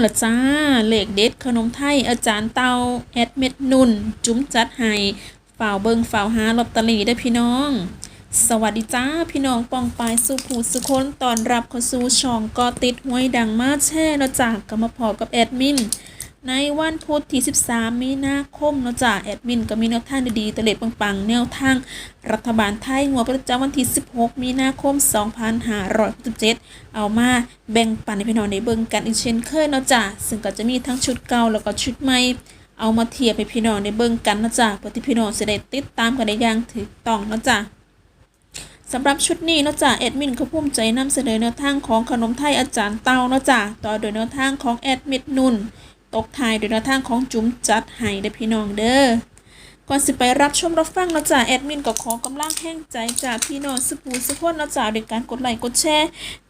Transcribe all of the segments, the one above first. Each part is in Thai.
เหรอจ้า เลขเด็ดขนมไทย อาจารย์เตาแอดเม็ดนุ่น จุ้มจัดให้ฝ่าวเบิงฝ่าวหาลอตเตอรี่ได้พี่น้อง สวัสดีจ้า พี่น้องปองปายสุภูสุคนตอนรับเข้าสู่ช่องก็ติดห้วยดังมาแช่เนะจากกมาพอกับแอดมิน ในวันพุธที่ 13 มีนาคมเนาะจ้าแอดมินก็มีแนวทางดีๆตะเล็ดปังๆ แนวทาง รัฐบาลไทยงวดประจำวันที่ 16 มีนาคม 2567 เอามาแบ่งปันให้พี่น้องได้เบิ่งกันอีกเช่นเคยเนาะจ้าซึ่งก็จะมีทั้งชุดเก่าแล้วก็ชุดใหม่เอามาเทียบให้พี่น้องได้เบิ่งกันเนาะจ้าเพื่อที่พี่น้องจะได้ติดตามกันได้อย่างถูกต้องเนาะจ้าสำหรับชุดนี้เนาะจ้ะแอดมินเขาภูมิใจนำเสนอแนวทางของขนมไทยอาจารย์เตาเนาะจ้ะต่อโดยแนวทางของแอดมิดนุ่น ตกทายโดยแนวทางของจุ๋มจัดให้เด้อพี่น้องเด้อก่อนสิไปรับชมรับฟังเนาจ้ะแอดมินก็ขอกำลังแห้งใจจากพี่น้องสุภูสุคนเนาะจ้ะโดยการกดไลค์กดแชร์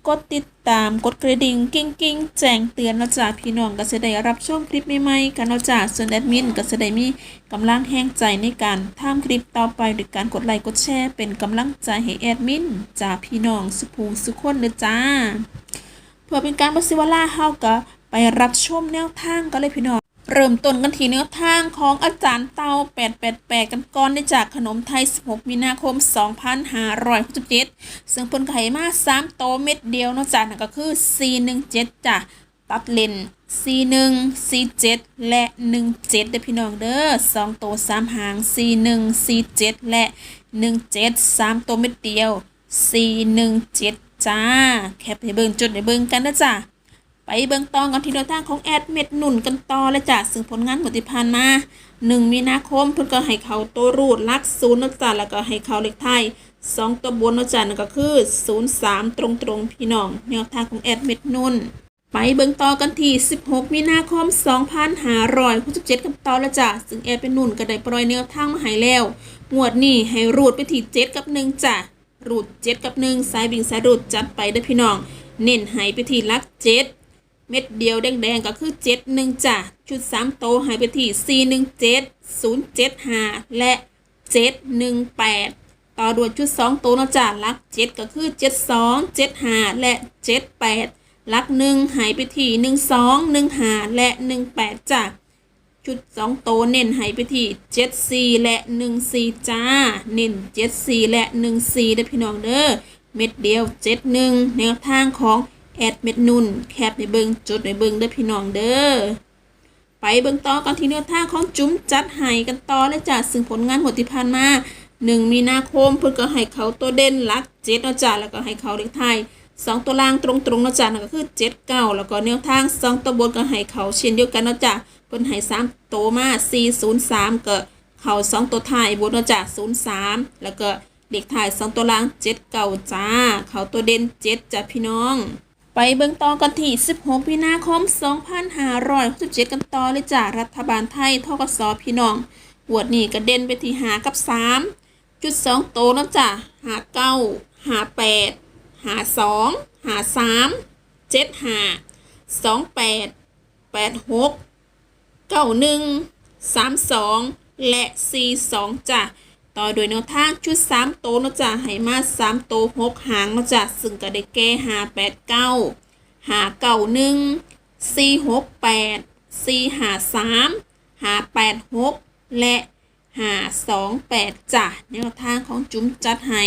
กดติดตามกดกระดิ่งกิ้งกิ้งแจ้งเตือนเนาจ้ะพี่น้องก็จะได้รับชมคลิปใหม่ๆกันเนาจ้ะส่วนแอดมินก็จะได้มีกำลังแห้งใจในการทำคลิปต่อไปโดยการกดไลค์กดแชร์เป็นกำลังใจให้แอดมินจากพี่น้องสุภูสุคนเด้อจ้าเพื่อเป็นการบสิวลาเฮาก็ ไปรับชมแนวทางกันเลยพี่น้องเริ่มต้นกันที่แนวทางของอาจารย์เตา888 กันก่อนได้จากขนมไทย 16 มีนาคม 2567ซึ่งเพิ่นไขมา 3 โตวเม็ดเดียวนอกจากนั้นก็คือ 417จ้ะตัดเลน C1 C7 และ 17เด้อพี่น้องเด้อ2ตัว3หาง C1 C7 และ 17 3 ตัวเม็ดเดียว C17 จ้า แคปให้เบิ่งจุดให้เบิ่งกันนะจ้า ไปเบิ่งตองกันที่แนวทางของแอดเม็ดหนุนกันต่อเลยจ้ะซึ่งผลงานหมดที่ผ่านมา1มีนาคมเพิ่นก็ให้เขาตัวรูดลักศูนย์นจ๊ะแล้วก็ให้เขาเลขไทย2ตัวบนนจ๊ะนั่นก็คือ03ตรงๆพี่น้องแนวทางของแอดเม็ดนุ่นไปเบิ่งต่อกันที่ 16 มีนาคม 2567กันต่อแล้วจ้ะซึ่งแอดเป็นนุ่นก็ได้ปล่อยแนวทางมาให้แล้ว งวดนี้ให้รูดไปที่7กับ 1จ้ะ รูด 7 กับ 1 สายบิงสายรูดจัดไปเด้อพี่น้อง เน้นให้ไปที่ลัก7 เม็ดเดียวแดงๆก็คือ71จ้ะชุด3โตหายไปที่417 075และ718ต่อด้วยชุด2โตนะจ้ะลัก7ก็คือ72 75และ78หลัก1หายไปที่12 15และ18จ้ะชุด2โตเน้นหายไปที่74และ14จ้า เน้น74และ14เด้อพี่น้องเด้อเม็ดเดียว71แนวทางของ แอดเม็ดนุ่นแคปในเบิงจดในเบิงเด้อพี่น้องเด้อไปเบิงต่อกันที่แนวทาของจุ๋มจัดให้กันต่อเลยจ้ะซึ่งผลงานหดที่ผ่านมา1มีนาคมเพิ่นก็ให้เขาตัวเด่นลัก7เนาะจ้ะแล้วก็ให้เขาเลขไทย2ตัวล่างตรงๆนะจ้ะนั่นก็คือ7 9แล้วก็แนวทาง2ตัวบนก็ให้เขาเช่นเดียวกันนะจ้ะเพิ่นให้3ตัวมา403ก็เขา2ตัวท้ายบนนะจ้ะ03แล้วก็เด็กถ่าย2ตัวล่าง7 9จ้า เขาตัวเด่น7จ้ะพี่น้อง ไปเบิ่งต่อกันที่ 16 มีนาคม 2567 กันต่อเลยจ้ะรัฐบาลไทยทกสพี่น้องหวดนี้กระเด็นไปที่หากับ 3 จุด 2 โตแล้วจ้ะหาเก้าหาแปดหาสองหาสามเจ็ดหาสองแปดแปดหกเก้าหนึ่งสามสองและสี่สองจ้ะ ต่อโดยแนวทางชุดสามโตเนาะจ้ะให้มาสามโตวหกหางเนาะจ้ะซึ่งก็ได้แก่หาแปดเก้าหาเก้าหนึ่งสี่หกแปดสี่หาสามหาแปดหกและหาสองแปดจ้ะแนวทางของจุ๋มจัดให้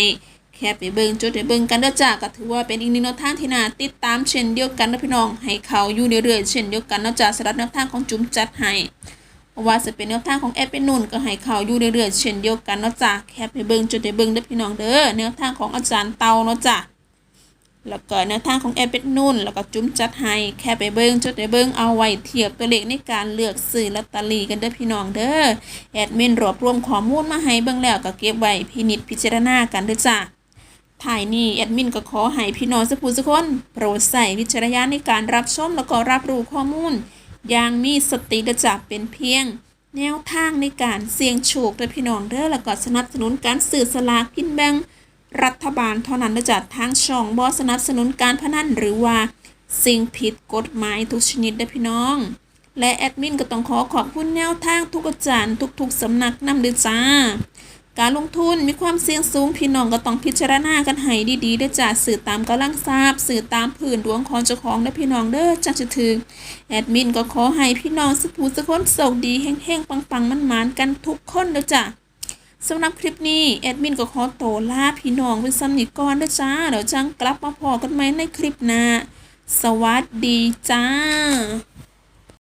แค่ไปเบิ่งจุดไปเบิ่งกันเด้อจ้าก็ถือว่าเป็นอีกหนึ่งแนวทางที่น่าติดตามเช่นเดียวกันนะพี่น้องให้เขาอยู่เรื่อยๆเช่นเดียวกันเนาะจ้าสำหรับแนวทางของจุ๋มจัดให้ ว่าจะเป็นแนวทางของแอปเป็นนุ่นก็ให้เขาอยู่เรื่อยๆเช่นเดียวกันเนาะจ้าแค่ไปเบิ่งจดไปเบิ่งเด้อพี่น้องเด้อแนวทางของอาจารย์เตาเนาะจ้าแล้วก็แนวทางของแอปเป็นนุ่น แล้วก็จุ๋มจัดให้แค่ไปเบิ่งจดไปเบิ่งเอาไว้เทียบตัวเลขในการเลือกซื้อลอตเตอรี่กันเด้อพี่น้องเด้อแอดมินรวบรวมข้อมูลมาให้เบิ่งแล้วก็เก็บไว้พินิจพิจารณากันเด้อจ้าถ่ายนี่แอดมินก็ขอให้พี่น้องสักผู้สักคนโปรดใส่วิจารณญาณในการรับชมแล้วก็รับรู้ข้อมูล อย่างมีสติกระจับเป็นเพียง แนวทางในการเสี่ยงโชคและพี่น้องเด้อแล้วก็สนับสนุนการสื่อสลากกินแบ่งรัฐบาลเท่านั้นจ้ะทางช่องบอสนับสนุนการพนันหรือว่า สิ่งผิดกฎหมายทุกชนิดเด้อพี่น้อง และแอดมินก็ต้องขอขอบคุณแนวทางทุกอาจารย์ทุกๆสำนักนำเด้อจ้า การลงทุนมีความเสี่ยงสูงพี่น้องก็ต้องพิจารณากันให้ดีๆเด้จ้าสื่อตามกำลังทราบสื่อตามผื่นดวงของเจ้าของเด้อพี่น้องเด้อจักจะถึงแอดมินก็ขอให้พี่น้องสุภูสุคนโชคดีแห้งๆปังๆมันๆกันทุกคนเด้อจ้าสำหรับคลิปนี้แอดมินก็ขอโตลาพี่น้องเป็นสำนิก่อนเด้อจ้าเดี๋ยวจังกลับมาพอกันใหม่ในคลิปหน้าสวัสดีจ้า